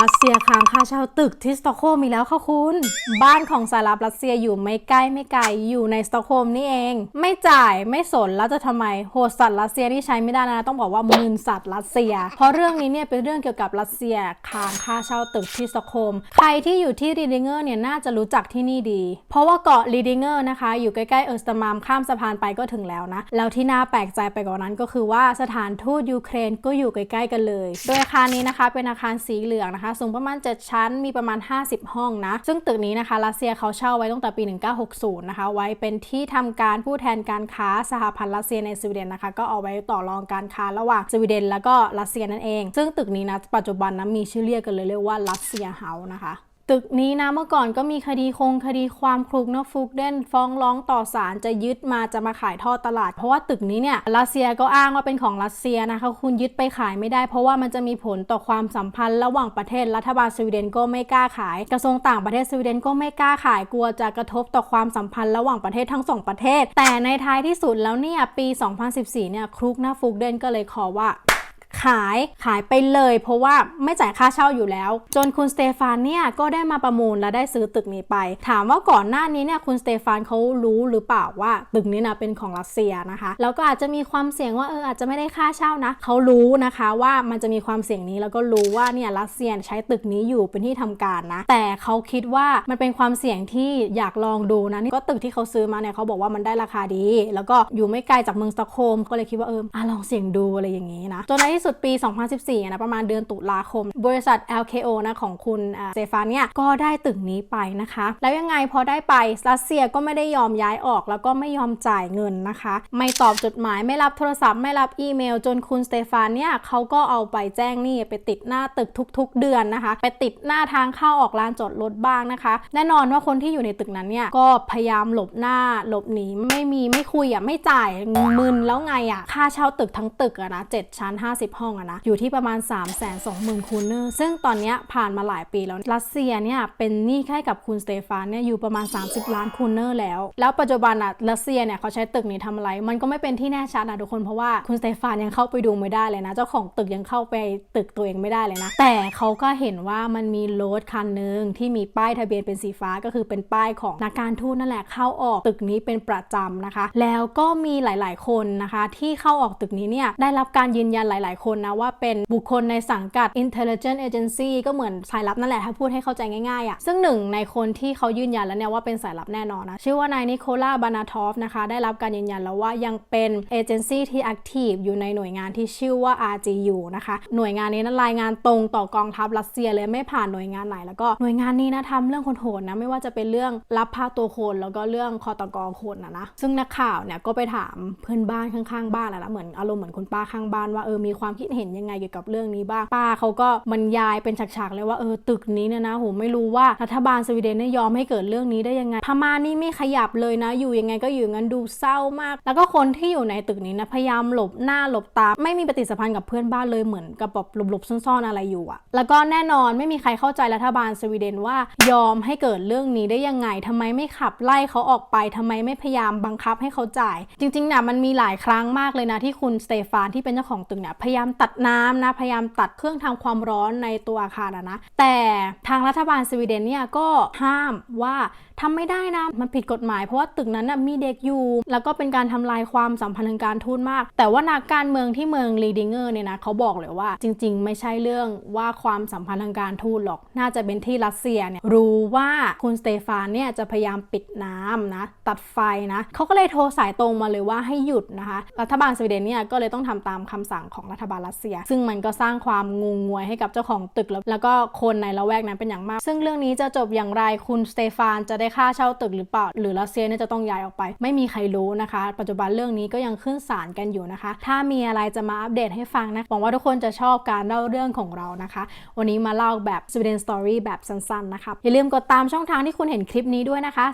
รัสเซียค้างค่าเช่าตึกที่สตอกโฮล์มมีแล้วค่ะคุณ บ้านของสายลับรัสเซียอยู่ไม่ใกล้ไม่ไกลอยู่ในสตอกโฮล์มนี่เอง ไม่จ่ายไม่สนแล้วจะทำไมโหดสัตว์รัสเซียนี่ใช้ไม่ได้นะต้องบอกว่ามืนสัตว์รัสเซีย เพราะเรื่องนี้เนี่ยเป็นเรื่องเกี่ยวกับรัสเซียค้างค่าเช่าตึกที่สตอกโฮล์มใครที่อยู่ที่รีดิงเกอร์เนี่ยน่าจะรู้จักที่นี่ดี เพราะว่าเกาะรีดิงเกอร์นะคะ อยู่ใกล้ๆเออร์สตามามข้ามสะพานไปก็ถึงแล้วนะแล้วที่น่าแปลกใจไปกว่านั้นก็คือว่าสถานทูตยูเครนก็อยู่ใกล้ๆกันเลย โดยอาคารนี้นะคะเป็นอาคารสีเหลืองนะคะสูงประมาณ 7 ชั้นมีประมาณ 50 ห้องนะ ซึ่งตึกนี้นะคะรัสเซียเขาเช่าไว้ตั้งแต่ปี 1960 นะคะ ไว้เป็นที่ทำการผู้แทนการค้าสหพันธ์รัสเซียในสวีเดนนะคะ ก็เอาไว้ต่อรองการค้าระหว่างสวีเดน แล้วก็รัสเซียนั่นเอง ซึ่งตึกนี้นะปัจจุบันนะมีชื่อเรียกกันเลยเรียกว่ารัสเซียเฮาส์นะคะ ตึกนี้นะเมื่อก่อนก็มีคดีคงคดีความคลุกเนอะฟุกเด่นฟ้องร้องต่อศาลจะยึดมาจะมาขายทอดตลาด เพราะว่าตึกนี้เนี่ยรัสเซียก็อ้างว่าเป็นของรัสเซียนะคะคุณยึดไปขายไม่ได้ เพราะว่ามันจะมีผลต่อความสัมพันธ์ระหว่างประเทศรัฐบาลสวีเดนก็ไม่กล้าขาย กระทรวงต่างประเทศสวีเดนก็ไม่กล้าขายกลัวจะกระทบต่อความสัมพันธ์ระหว่างประเทศทั้งสองประเทศ แต่ในท้ายที่สุดแล้วเนี่ยปี 2014เนี่ยครุกหน้าฟุกเด่นก็เลยขอว่า ขายขายไปเลย เพราะว่าไม่จ่ายค่าเช่าอยู่แล้ว จนคุณสเตฟานเนี่ยก็ได้มาประมูลและได้ซื้อตึกนี้ไป ถามว่าก่อนหน้านี้เนี่ยคุณสเตฟานเขารู้หรือเปล่าว่าตึกนี้นะเป็นของรัสเซียนะคะแล้วก็อาจจะมีความเสี่ยงว่าเอออาจจะไม่ได้ค่าเช่านะเขารู้นะคะว่ามันจะมีความเสี่ยงนี้แล้วก็รู้ว่าเนี่ยรัสเซียใช้ตึกนี้อยู่เป็นที่ทำการนะ แต่เขาคิดว่ามันเป็นความเสี่ยงที่อยากลองดูนะนี่ก็ตึกที่เขาซื้อมาเนี่ยเขาบอกว่ามันได้ราคาดี แล้วก็อยู่ไม่ไกลจากเมืองสตอกโฮล์มก็เลยคิดว่าเอออะลองเสี่ยงดูอะไรอย่างนี้นะจนในทสุดปี 2014 นะ ประมาณเดือนตุลาคม บริษัท LKO นะของคุณเซฟานเนี่ย ก็ได้ตึกนี้ไปนะคะ แล้วยังไงพอได้ไปรัสเซียก็ไม่ได้ยอมย้ายออก แล้วก็ไม่ยอมจ่ายเงินนะคะ ไม่ตอบจดหมายไม่รับโทรศัพท์ไม่รับอีเมล จนคุณสเตฟานเนี่ยเขาก็เอาไปแจ้งนี่ไปติดหน้าตึกทุก ๆ เดือนนะคะ ไปติดหน้าทางเข้าออกลานจอดรถบ้างนะคะ แน่นอนว่าคนที่อยู่ในตึกนั้นเนี่ยก็พยายามหลบหน้าหลบหนีไม่มีไม่คุยอะไม่จ่ายมึนแล้วไงอะค่าเช่าตึกทั้งตึกอะนะ7ชั้น 50ห้องอะนะ อยู่ที่ประมาณ 3 2 0 0 0 0คูเนอร์ซึ่งตอนนี้ผ่านมาหลายปีแล้ว รัสเซียเนี่ยเป็นหนี้แค่กับคุณสเตฟานเนี่ยอยู่ประมาณ 30 ล้านคูเนอร์แล้ว แล้วปัจจุบันอะรัสเซียเนี่ยเขาใช้ตึกนี้ทำอะไร มันก็ไม่เป็นที่แน่ชัดนะทุกคนเพราะว่าคุณสเตฟานยังเข้าไปดูไม่ได้เลยนะ เจ้าของตึกยังเข้าไปตึกตัวเองไม่ได้เลยนะ แต่เขาก็เห็นว่ามันมีรถคันหนึ่งที่มีป้ายทะเบียนเป็นสีฟ้าก็คือเป็นป้ายของนักการทูตนั่นแหละเข้าออกตึกนี้เป็นประจำนะคะ แล้วก็มีหลาย ๆ คนนะคะ ที่เข้าออกตึกนี้เนี่ยได้รับการยืนยันหลาย ๆคนนะว่าเป็นบุคคลในสังกัด Intelligence Agency ก็เหมือนสายลับนั่นแหละถ้าพูดให้เข้าใจง่ายๆอะ่ะซึ่งหนึ่งในคนที่เขายืนยันแล้วเนี่ยว่าเป็นสายลับแน่นอนนะชื่อว่านายนิโคล่าบานาทอฟนะคะได้รับการยืนยันแล้วว่ายังเป็นเอเจนซี่ที่ active อยู่ในหน่วยงานที่ชื่อว่า RGU นะคะหน่วยงานนี้นั้นรายงานตรงต่อกองทัพรัสเซียเลยไม่ผ่านหน่วยงานไหน แล้วก็หน่วยงานนี้นะทำเรื่องคนโหดนะไม่ว่าจะเป็นเรื่องรับพาตัวคนแล้วก็เรื่องคอตกองคนนะนะซึ่งนักข่าวเนี่ยก็ไปถามเพื่อนบ้านข้างๆบ้านแหละนะเหมือนอารมณ์เหมือนคุณป้าข้างบ้านว่าเออมีความความคิดเห็นยังไงเกี่ยวกับเรื่องนี้บ้าง ป้าเขาก็บรรยายเป็นฉากๆเลยว่าเออตึกนี้เนี่ยนะโหไม่รู้ว่ารัฐบาลสวีเดนเนี่ยยอมให้เกิดเรื่องนี้ได้ยังไงพม่านี่ไม่ขยับเลยนะ อยู่ยังไงก็อยู่งั้นดูเศร้ามาก แล้วก็คนที่อยู่ในตึกนี้นะพยายามหลบหน้าหลบตา ไม่มีปฏิสัมพันธ์กับเพื่อนบ้านเลยเหมือนกับแบบหลบๆซ่อนๆอะไรอยู่อะแล้วก็แน่นอนไม่มีใครเข้าใจรัฐบาลสวีเดนว่ายอมให้เกิดเรื่องนี้ได้ยังไงทำไมไม่ขับไล่เขาออกไปทำไมไม่พยายามบังคับให้เขาจ่าย จริงๆนะมันมีหลายครั้งมากเลยนะที่คุณสเตฟานที่เป็นเจ้าของตึกเนี่ยพยายามายามตัดน้ำนะพยายามตัดเครื่องทำความร้อนในตัวอาคารนะแต่ทางรัฐบาลสวีเดนเนี่ยก็ห้ามว่าทำไม่ได้นะมันผิดกฎหมายเพราะว่าตึกนั้นนะมีเด็กอยู่ แล้วก็เป็นการทำลายความสัมพันธ์ทางการทูตมาก แต่ว่านักการเมืองที่เมืองลีดิงเกอร์เนี่ยนะเขาบอกเลยว่าจริง ๆ ไม่ใช่เรื่องว่าความสัมพันธ์ทางการทูตหรอก น่าจะเป็นที่รัสเซียเนี่ยรู้ว่าคุณสเตฟานเนี่ยจะพยายามปิดน้ำนะตัดไฟนะเขาก็เลยโทรสายตรงมาเลยว่าให้หยุดนะคะ รัฐบาลสวีเดนเนี่ยก็เลยต้องทำตามคำสั่งของรัฐบาลรัสเซีย ซึ่งมันก็สร้างความงงงวยให้กับเจ้าของตึกแล้วแล้วก็คนในละแวกนั้นเป็นอย่างมาก ซึ่งเรื่องนี้จะจบอย่างไรคุณสเตฟานจะได้ค่าเช่าตึกหรือเปล่า หรือรัสเซียเนี่ยจะต้องย้ายออกไป ไม่มีใครรู้นะคะ ปัจจุบันเรื่องนี้ก็ยังขึ้นศาลกันอยู่นะคะ ถ้ามีอะไรจะมาอัปเดตให้ฟังนะหวังว่าทุกคนจะชอบการเล่าเรื่องของเรานะคะ วันนี้มาเล่าแบบ Sweden Story แบบสั้นๆนะคะอย่าลืมกดตามช่องทางที่คุณเห็นคลิปนี้ด้วยนะคะ